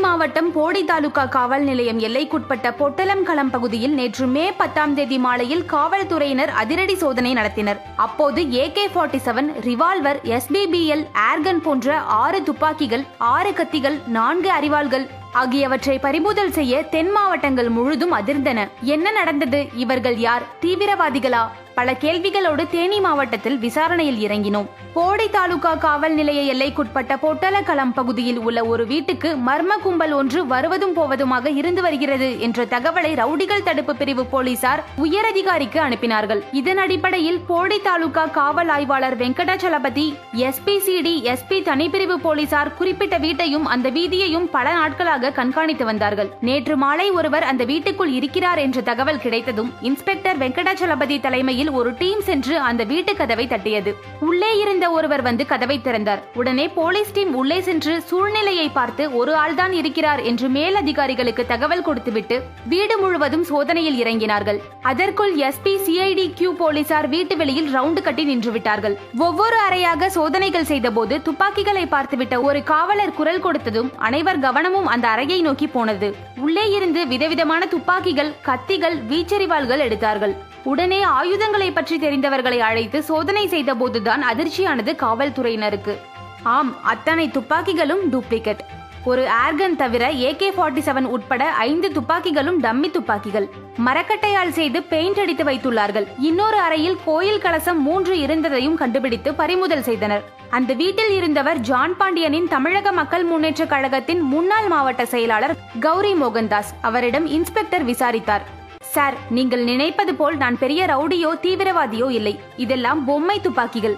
மாவட்டம் போடி தாலுகா காவல் நிலையம் எல்லைக்குட்பட்ட பொட்டலம்களம் பகுதியில் நேற்று மே பத்தாம் தேதி மாலையில் காவல்துறையினர் அதிரடி சோதனை நடத்தினர். அப்போது AK forty seven revolver SBBL air gun போன்ற ஆறு துப்பாக்கிகள் ஆறு கத்திகள் நான்கு அறிவாள்கள் ஆகியவற்றை பறிமுதல் செய்ய தென் மாவட்டங்கள் முழுதும் அதிர்ந்தன. என்ன நடந்தது? இவர்கள் யார்? தீவிரவாதிகளா? பல கேள்விகளோடு தேனி மாவட்டத்தில் விசாரணையில் இறங்கினோம். போடை தாலுகா காவல் நிலைய எல்லைக்குட்பட்ட பொட்டலக்களம் பகுதியில் உள்ள ஒரு வீட்டுக்கு மர்ம கும்பல் ஒன்று வருவதும் போவதுமாக இருந்து வருகிறது என்ற தகவலை ரவுடிகள் தடுப்பு பிரிவு போலீசார் உயரதிகாரிக்கு அனுப்பினார்கள். இதன் அடிப்படையில் போடை தாலுகா காவல் ஆய்வாளர் வெங்கடாச்சலபதி எஸ்பிசிடி எஸ்பி தனிப்பிரிவு போலீசார் குறிப்பிட்ட வீட்டையும் அந்த வீதியையும் பல நாட்களாக கண்காணித்து வந்தார்கள். நேற்று மாலை ஒருவர் அந்த வீட்டுக்குள் இருக்கிறார் என்ற தகவல் கிடைத்ததும் இன்ஸ்பெக்டர் வெங்கடாச்சலபதி தலைமையில் ஒரு டீம் சென்று அந்த வீட்டு கதவை தட்டியது. உள்ளே இருந்த ஒருவர் வந்து கதவை திறந்தார். உடனே போலீஸ் டீம் உள்ளே சென்று சூழ்நிலையை பார்த்து ஒரு ஆள்தான் இருக்கிறார் என்று மேல் அதிகாரிகளுக்கு தகவல் கொடுத்துவிட்டு வீடு முழுவதும் சோதனையில் இறங்கினார்கள். அதற்குள் எஸ்பி சிஐடி கியூ போலீசார் வீட்டு வெளியில் ரவுண்டு கட்டி நின்றுவிட்டார்கள் ஒவ்வொரு அறையாக சோதனைகள் செய்தபோது துப்பாக்கிகளை பார்த்துவிட்ட ஒரு காவலர் குரல் கொடுத்ததும் அனைவர் கவனமும் அந்த அறையை நோக்கி போனது. உள்ளே இருந்து விதவிதமான துப்பாக்கிகள் கத்திகள் வீச்சரிவாள்கள் எடுத்தார்கள். உடனே ஆயுதங்களை பற்றி தெரிந்தவர்களை அழைத்து சோதனை செய்த போதுதான் அதிர்ச்சியானது காவல்துறையினருக்கு. ஆம் அத்தனை துப்பாக்கிகளும் டூப்ளிகேட் ஒரு ஆர்கன் தவிர ஏகே ஃபார்ட்டி செவன் உட்பட ஐந்து துப்பாக்கிகளும் டம்மி துப்பாக்கிகள். மரக்கட்டையால் செய்து பெயிண்ட் அடித்து வைத்துள்ளார்கள். இன்னொரு அறையில் கோயில் கலசம் மூன்று இருந்ததையும் கண்டுபிடித்து பறிமுதல் செய்தனர். அந்த வீட்டில் இருந்தவர் ஜான் பாண்டியனின் தமிழக மக்கள் முன்னேற்ற கழகத்தின் முன்னாள் மாவட்ட செயலாளர் கௌரி மோகன்தாஸ். அவரிடம் இன்ஸ்பெக்டர் விசாரித்தார். சார் நீங்கள் நினைப்பது போல் நான் பெரிய ரவுடியோ தீவிரவாதியோ இல்லை. இதெல்லாம் பொம்மை துப்பாக்கிகள்.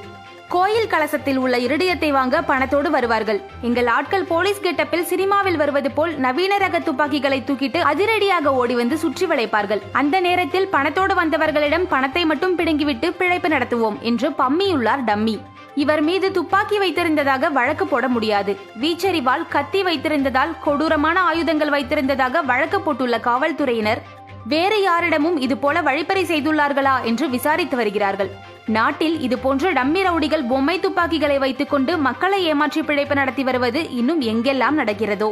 கோயில் கலசத்தில் உள்ள இருடியத்தை வாங்க பணத்தோடு வருவார்கள். எங்கள் ஆட்கள் போலீஸ் கெட்டப்பில் சினிமாவில் வருவது போல் நவீன ரக துப்பாக்கிகளை தூக்கிட்டு அதிரடியாக ஓடி வந்து சுற்றி வளைப்பார்கள். அந்த நேரத்தில் பணத்தோடு வந்தவர்களிடம் பணத்தை மட்டும் பிடுங்கிவிட்டு பிழைப்பு நடத்துவோம் என்று பம்மியுள்ளார் டம்மி. இவர் மீது துப்பாக்கி வைத்திருந்ததாக வழக்கு போட முடியாது. வீச்சரிவால் கத்தி வைத்திருந்ததால் கொடூரமான ஆயுதங்கள் வைத்திருந்ததாக வழக்கு போட்டுள்ள காவல்துறையினர் வேறு யாரிடமும் இது போல வழிப்பறி செய்துள்ளார்களா என்று விசாரித்து வருகிறார்கள். நாட்டில் இது போன்ற டம்மி ரவுடிகள் பொம்மை துப்பாக்கிகளை வைத்துக்கொண்டு மக்களை ஏமாற்றி பிழைப்பு நடத்தி வருவது இன்னும் எங்கெல்லாம் நடக்கிறதோ?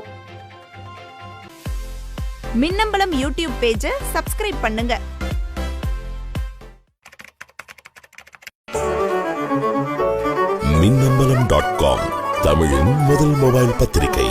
மின்னம்பலம் யூடியூப் பேஜை சப்ஸ்கிரைப் பண்ணுங்க. மின்னம்பலம் டாட் காம் தமிழின் முதல் மொபைல் பத்திரிகை.